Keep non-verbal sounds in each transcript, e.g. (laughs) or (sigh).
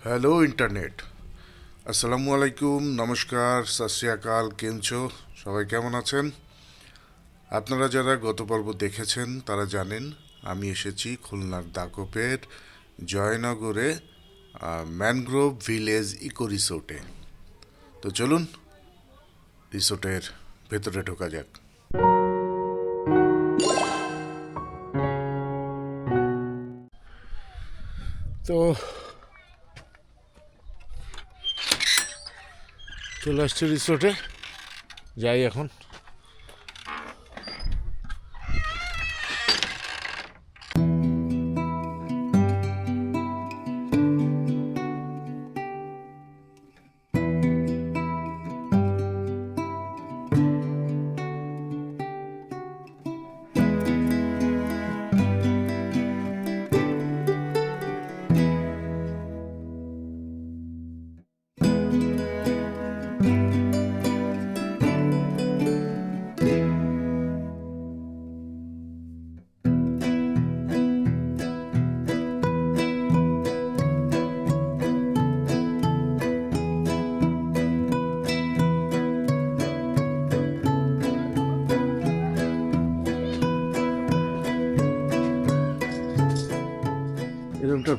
Hello internet আসসালামু আলাইকুম নমস্কার সত শ্রী আকাল কেম ছো সবাই কেমন আছেন আপনারা যারা গত পর্ব দেখেছেন তারা জানেন আমি এসেছি খুলনার দাকপের জয়নগরে ম্যানগ্রোভ ভিলেজ ইকো রিসোর্টে তো চলুন রিসোর্টের ভেতরে ঢোকা যাক তো চলে আসছে রিসোর্টে যাই এখন।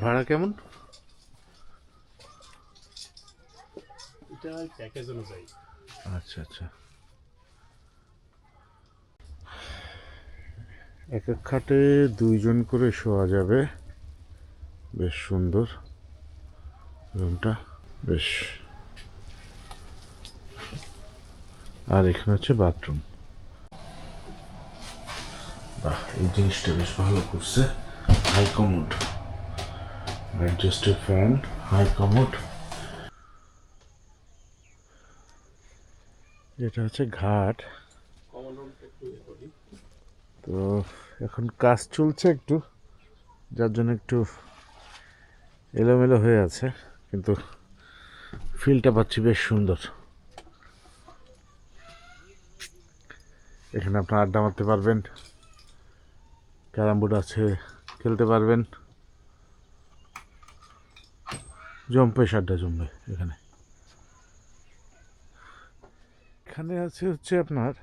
ভাড়া কেমন? এটা প্যাকেজ অনুযায়ী। আচ্ছা আচ্ছা। এক এক খাটে দুইজন করে শোয়া যাবে। বেশ সুন্দর। রুমটা বেশ। আর এখানে হচ্ছে বাথরুম। বাহ এই জিনিসটা বেশ ভালো করছে। High commode. Adjusted fan high commode এটা হচ্ছে ঘাট। তো এখন কাজ চলছে একটু, যার জন্য একটু এলোমেলো হয়ে আছে, কিন্তু ফিলটা পাচ্ছি বেশ সুন্দর। এখানে আপনার আড্ডা মারতে পারবেন, ক্যারাম বোর্ড আছে, খেলতে পারবেন। জম্পে আড্ডা জমবে এখানে। এখানে আছে হচ্ছে আপনার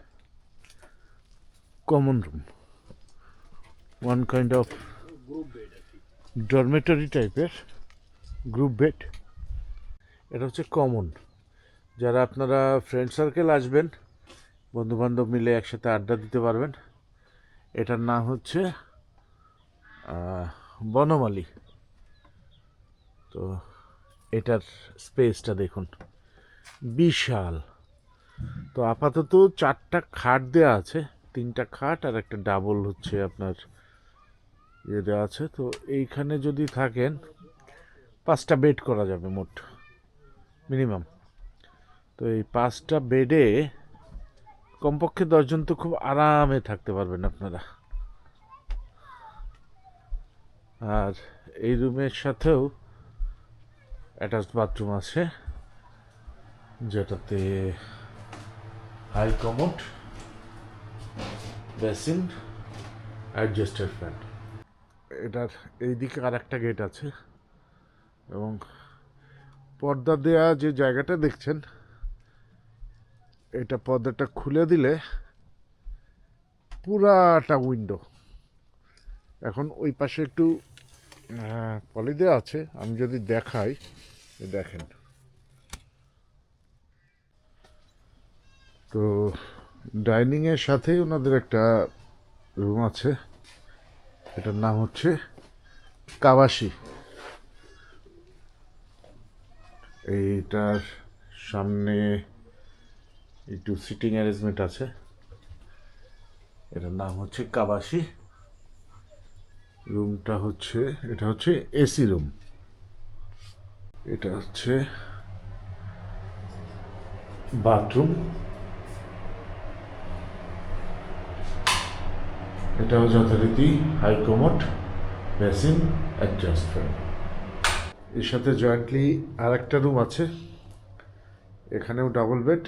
common room one kind of dormitory টাইপের গ্রুপ বেড এটা হচ্ছে কমন যারা আপনারা ফ্রেন্ড সার্কেল আসবেন, বন্ধুবান্ধব মিলে একসাথে আড্ডা দিতে পারবেন। এটার নাম হচ্ছে বনমালী। তো এটার স্পেসটা দেখুন। বিশাল। তো আপাতত চারটা খাট দেওয়া আছে, তিনটা খাট আর একটা ডাবল হচ্ছে আপনার ইয়ে দেওয়া আছে। তো এইখানে যদি থাকেন, পাঁচটা বেড করা যাবে মোট মিনিমাম তো এই পাঁচটা বেডে কমপক্ষে দশজন তো খুব আরামে থাকতে পারবেন আপনারা। আর এই রুমের সাথেও অ্যাটাচ বাথরুম আছে, যেটাতে high commode, basin, adjusted fan. এটার এই দিকে আর একটা গেট আছে এবং পর্দা দেয়া যে জায়গাটা দেখছেন, এটা পর্দাটা খুলে দিলে পুরাটা উইন্ডো। এখন ওই পাশে একটু পলি দেওয়া আছে, আমি যদি দেখাই দেখেন। তো ডাইনিংয়ের সাথেই ওনাদের একটা রুম আছে। এটার নাম হচ্ছে কাবাসি এইটার সামনে একটু সিটিং অ্যারেঞ্জমেন্ট আছে। এটার নাম হচ্ছে কাবাসি রুমটা হচ্ছে, এটা হচ্ছে এসি রুম। এটা হচ্ছে বাথরুম। এটাও যথারীতি high commode basin adjust fan এর সাথে জয়েন্টলি আর একটা রুম আছে। এখানেও ডাবল বেড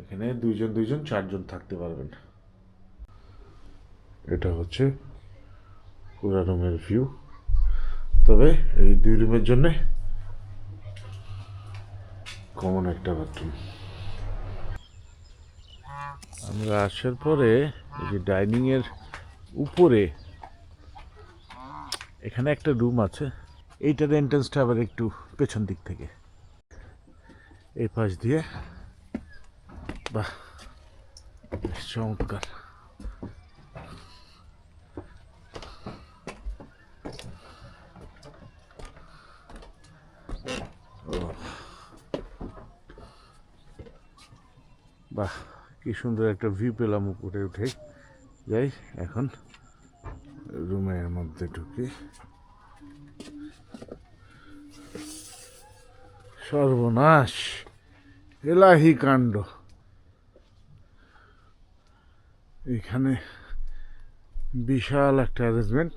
এখানে দুইজন দুইজন, চারজন থাকতে পারবেন। এটা হচ্ছে পুরা রুমের ভিউ তবে এই দুই রুমের জন্য কমন একটা বাথরুম আমরা আসার পরে এই যে ডাইনিং এর উপরে এখানে একটা রুম আছে। এইটার এন্ট্রান্সটা আবার একটু পেছন দিক থেকে। এই পাশ দিয়ে, বাহ চমৎকার বাহ কি সুন্দর একটা ভিউ পেলাম উপরে উঠে। যাই, এখন রুমের মধ্যে ঢুকি। সর্বনাশ, এলাহি কাণ্ড। এখানে বিশাল একটা অ্যারেঞ্জমেন্ট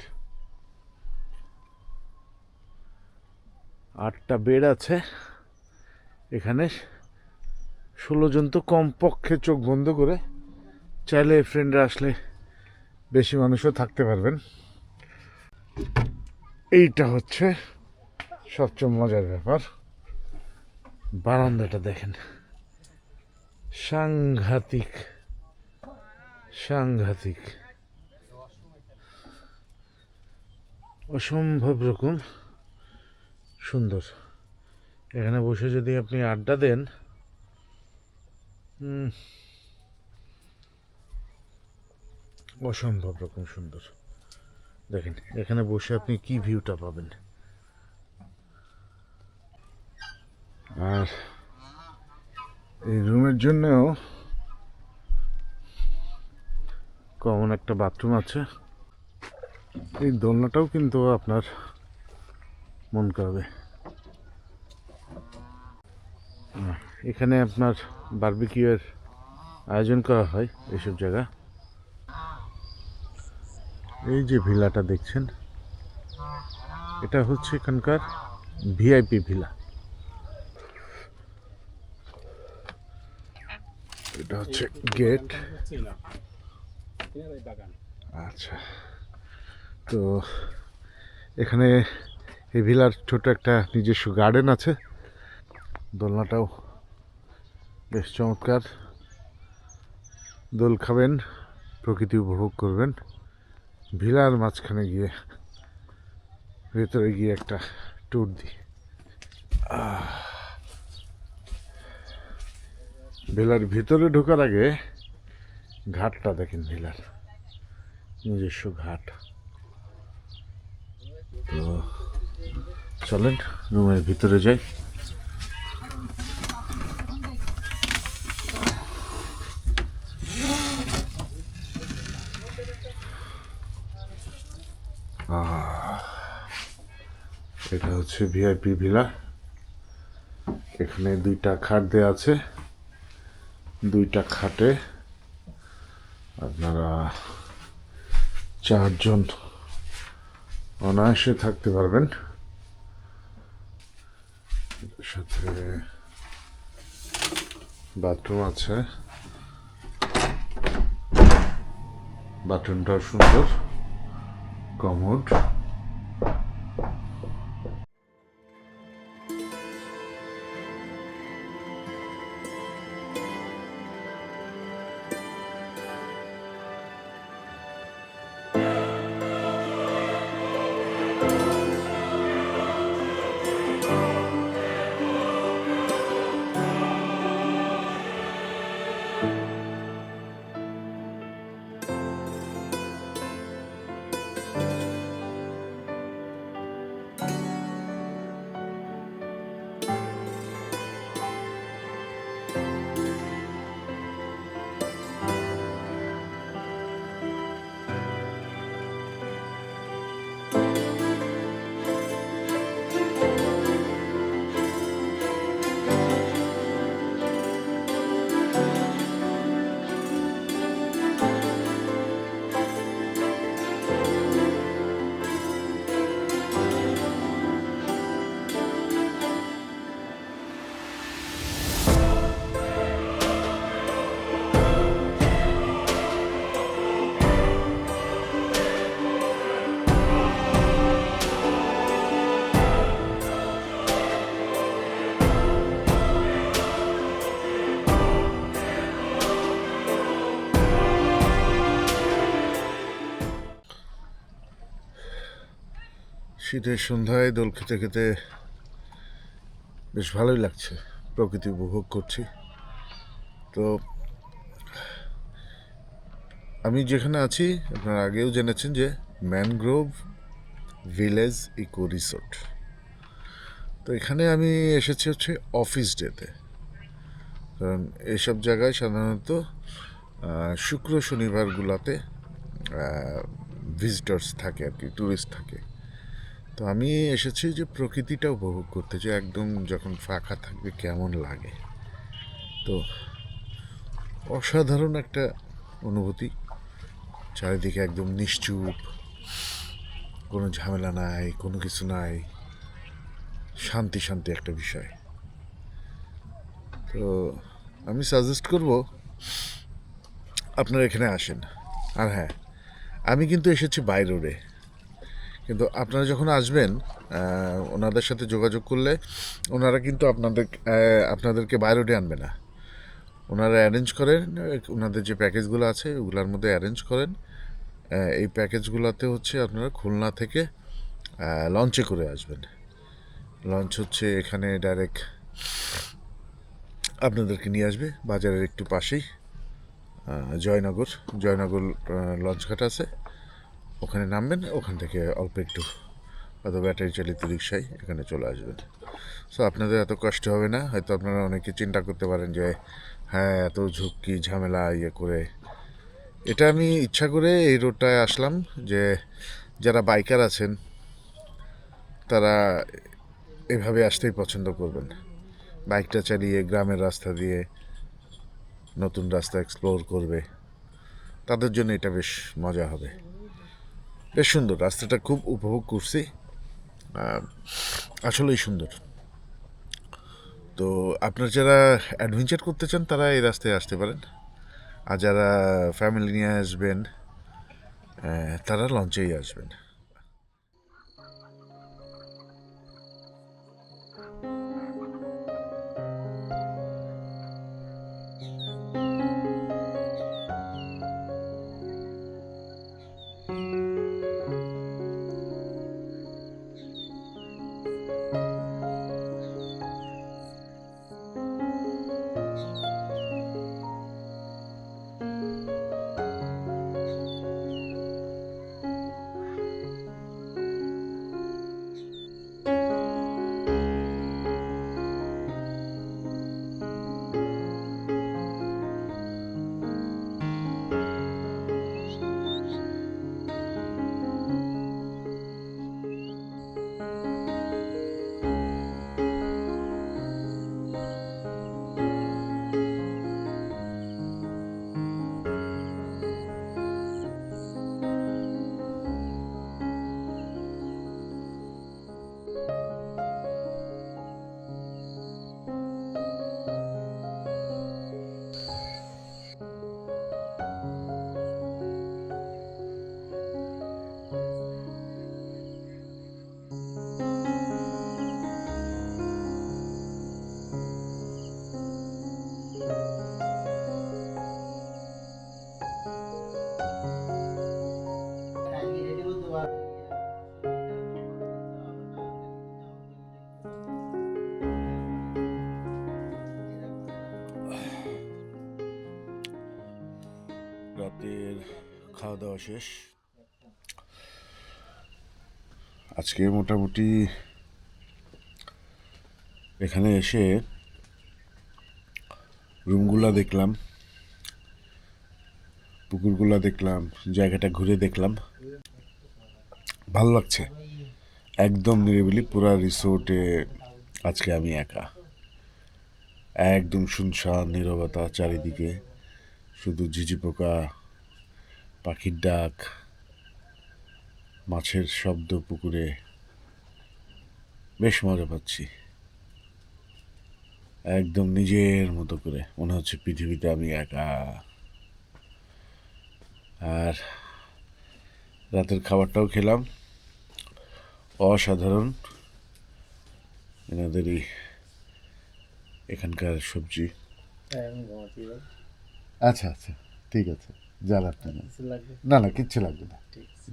আটটা বেড আছে। এখানে ষোলো জন তো কমপক্ষে চোখ বন্ধ করে চাইলে ফ্রেন্ডরা আসলে বেশি মানুষও থাকতে পারবেন। এইটা হচ্ছে সবচেয়ে মজার ব্যাপার। বারান্দাটা দেখেন। সাংঘাতিক সাংঘাতিক। অসম্ভব রকম সুন্দর। এখানে বসে যদি আপনি আড্ডা দেন অসম্ভব রকম সুন্দর। দেখেন, এখানে বসে আপনি কি ভিউটা পাবেন? আর এই রুমের জন্যও কমন একটা বাথরুম আছে। এই দোলনাটাও কিন্তু আপনার মন করবে এখানে আপনার বারবিকিউয়ের আয়োজন করা হয় এইসব জায়গা। এই যে ভিলাটা দেখছেন, এটা হচ্ছে এখানকার ভিআইপি ভিলা। এটা হচ্ছে গেট আচ্ছা তো এখানে এই ভিলার ছোট একটা নিজস্ব গার্ডেন আছে। দোলনাটাও বেশ চমৎকার। দোল খাবেন, প্রকৃতি উপভোগ করবেন। ভিলার মাঝখানে গিয়ে, ভেতরে গিয়ে একটা ট্যুর দিই। ভিলার ভিতরে ঢোকার আগে ঘাটটা দেখেন ভিলার। নিজস্ব ঘাট। তো চলেন, রুমের ভিতরে যাই। এটা হচ্ছে ভিআইপি ভিলা এখানে দুইটা খাট দেওয়া আছে। দুইটা খাটে আপনারা চারজন অনায়াসে থাকতে পারবেন। সাথে বাথরুম আছে। বাথরুমটাও সুন্দর। কমোড। শীতের সন্ধ্যায় দোল খেতে খেতে বেশ ভালোই লাগছে। প্রকৃতি উপভোগ করছি। তো, আমি যেখানে আছি, আপনারা আগেও জেনেছেন যে ম্যানগ্রোভ ভিলেজ ইকো রিসোর্ট। তো এখানে আমি এসেছি হচ্ছে অফিস ডেতে। কারণ এসব জায়গায় সাধারণত শুক্র শনিবারগুলোতে ভিজিটর্স থাকে আর কি ট্যুরিস্ট থাকে। তো আমি এসেছি যে প্রকৃতিটা উপভোগ করতে, যে একদম যখন ফাঁকা থাকবে কেমন লাগে। তো অসাধারণ একটা অনুভূতি, চারিদিকে একদম নিশ্চুপ, কোনো ঝামেলা নাই, কোনো কিছু নাই, শান্তি শান্তি একটা বিষয়। তো আমি সাজেস্ট করব, আপনারা এখানে আসেন। আর হ্যাঁ আমি কিন্তু এসেছি বাই রোডে কিন্তু আপনারা যখন আসবেন ওনাদের সাথে যোগাযোগ করলে ওনারা কিন্তু আপনাদের আপনাদেরকে বাই রোডে আনবে না। ওনারা অ্যারেঞ্জ করেন, ওনাদের যে প্যাকেজগুলো আছে, ওগুলোর মধ্যে অ্যারেঞ্জ করেন। এই প্যাকেজগুলোতে হচ্ছে আপনারা খুলনা থেকে লঞ্চে করে আসবেন। লঞ্চ হচ্ছে এখানে ডাইরেক্ট আপনাদেরকে নিয়ে আসবে, বাজারের একটু পাশেই জয়নগর। জয়নগর লঞ্চঘাট আছে। ওখানে নামবেন, ওখান থেকে অল্প একটু হয়তো ব্যাটারি চালিত রিক্সায় এখানে চলে আসবেন। সো আপনাদের এত কষ্ট হবে না? হয়তো আপনারা অনেকে চিন্তা করতে পারেন যে হ্যাঁ এত ঝুঁকি, ঝামেলা ইয়ে করে। এটা আমি ইচ্ছা করে এই রোডটায় আসলাম যে, যারা বাইকার আছেন, তারা এভাবে আসতেই পছন্দ করবেন। বাইকটা চালিয়ে গ্রামের রাস্তা দিয়ে নতুন রাস্তা এক্সপ্লোর করবে। তাদের জন্য এটা বেশ মজা হবে। বেশ সুন্দর, রাস্তাটা খুব উপভোগ করছি। আসলেই সুন্দর। তো আপনার যারা অ্যাডভেঞ্চার করতে চান, তারা এই রাস্তায় আসতে পারেন। আর যারা ফ্যামিলি নিয়ে আসবেন তারা লঞ্চেই আসবেন। খাওয়া দাওয়া শেষ। আজকে মোটামুটি এখানে এসে রুমগুলা দেখলাম, পুকুরগুলা দেখলাম, জায়গাটা ঘুরে দেখলাম। ভালো লাগছে। একদম নিরিবিলি পুরা রিসোর্টে আজকে আমি একা। একদম শুনশান, নিরবতা চারিদিকে। শুধু ঝিঝি পোকা পাখির ডাক মাছের শব্দ পুকুরে বেশ মজা পাচ্ছি। একদম নিজের মতো করে। মনে হচ্ছে পৃথিবীতে আমি একা। আর রাতের খাবারটাও খেলাম। অসাধারণ। এনাদেরই এখানকার সবজি। আচ্ছা আচ্ছা। ঠিক আছে। যান আপনি না। না না কিচ্ছু লাগবে না।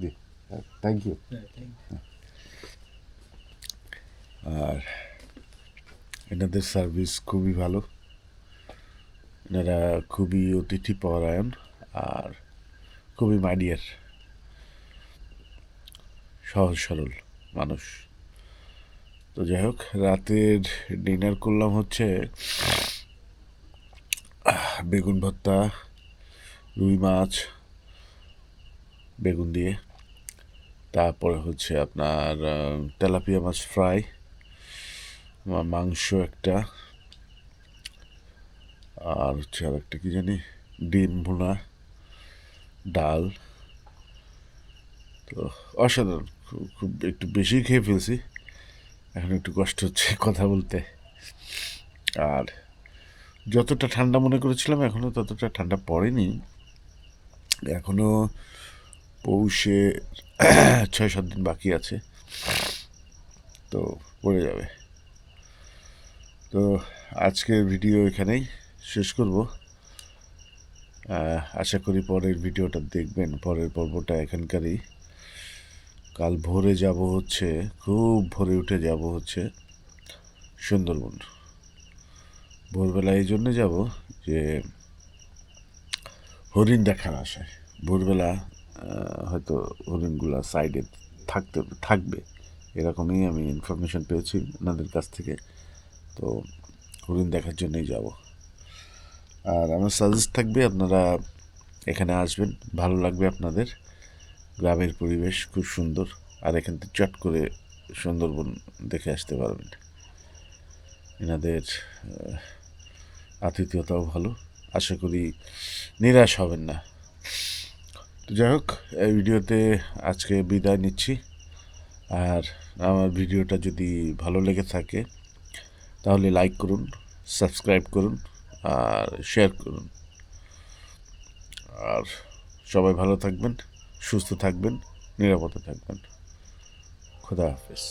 জি থ্যাংক ইউ আর এনাদের সার্ভিস খুবই ভালো। এনারা খুবই অতিথি পরায়ণ আর খুবই মাইডিয়ার সহজ সরল মানুষ। তো যাই হোক রাতের ডিনার করলাম হচ্ছে বেগুন ভর্তা রুই মাছ, বেগুন দিয়ে। তারপরে হচ্ছে আপনার তেলাপিয়া মাছ ফ্রাই মাংস একটা। আর হচ্ছে আর একটা কি জানি, ডিম ভুনা, ডাল। তো অসাধারণ, খুব একটু বেশি খেয়ে ফেলছি। এখন একটু কষ্ট হচ্ছে (laughs) কথা বলতে। আর যতটা ঠান্ডা মনে করেছিলাম এখনও ততটা ঠান্ডা পড়েনি। এখনও পৌষে ছয়, সাত দিন বাকি আছে। তো পড়ে যাবে। তো আজকের ভিডিও এখানেই শেষ করব। আশা করি পরের ভিডিওটা দেখবেন। পরের পর্বটা এখানকারই। কাল ভোরে যাব হচ্ছে, খুব ভোরে উঠে যাব হচ্ছে সুন্দরবন। ভোরবেলা এই জন্যে যাব যে হরিণ দেখার আশায়। ভোরবেলা হয়তো হরিণগুলা সাইডে থাকতে, থাকবে। এরকমই আমি ইনফরমেশন পেয়েছি ওনাদের কাছ থেকে। তো হরিণ দেখার জন্যই যাব। আর আমার সাজেস্ট থাকবে আপনারা এখানে আসবেন। ভালো লাগবে আপনাদের। গ্রামের পরিবেশ খুব সুন্দর। আর এখান থেকে চট করে সুন্দরবন দেখে আসতে পারবেন। এনাদের আতিথেয়তাও ভালো। আশা করি নিরাশ হবেন না। তো যাই হোক, এই ভিডিওতে আজকে বিদায় নিচ্ছি। আর আমার ভিডিওটা যদি ভালো লেগে থাকে, তাহলে লাইক করুন সাবস্ক্রাইব করুন, আর শেয়ার করুন। আর সবাই ভালো থাকবেন, সুস্থ থাকবেন, নিরাপদে থাকবেন। খুদা হাফেজ।